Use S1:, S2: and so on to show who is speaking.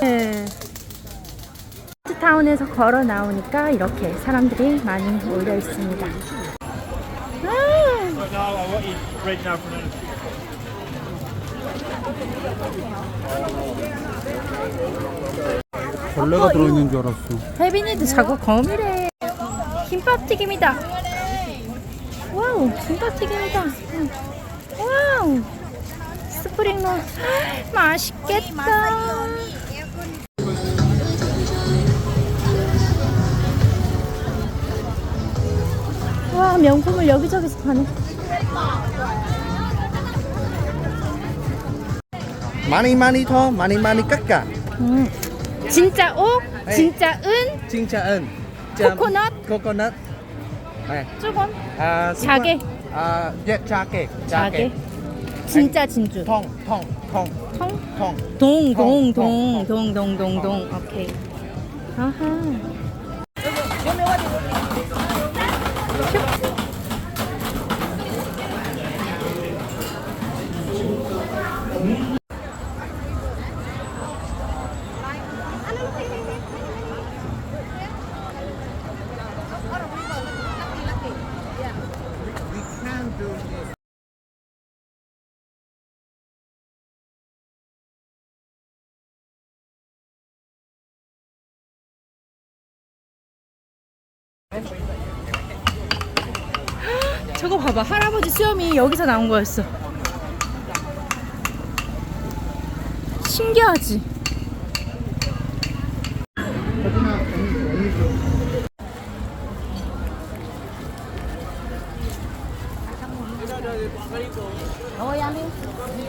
S1: 네. 타운에서 걸어 나오니까 이렇게 사람들이 많이 몰려 있습니다.
S2: 벌레가 들어있는 줄 알았어.
S1: 혜빈이도 자꾸 거미래. 김밥 튀김이다. 와우, 김밥 튀김이다. 음. 와우, 스프링 롤. 맛있겠다. 와, 명품을 여기저기서 파네.
S3: 많이 많이 더 많이 많이 깎아
S1: 음. 진짜 옥,
S3: 네.
S1: 진짜 은,
S3: 진짜 은
S1: 코코넛?
S3: 코코넛 네.
S1: 조금
S3: 아,
S1: 자개.
S3: 아, 예, 자개
S1: 자개. 진짜 진주.
S3: 통 통 통
S1: 통?
S3: 통
S1: 동, 동,
S3: 통,
S1: 동,
S3: 통,
S1: 동, 동, 동, 동. 오케이. 아하. 저거 봐봐. 할아버지 수염이 여기서 나온 거였어. 신기하지?
S4: Ăn đi.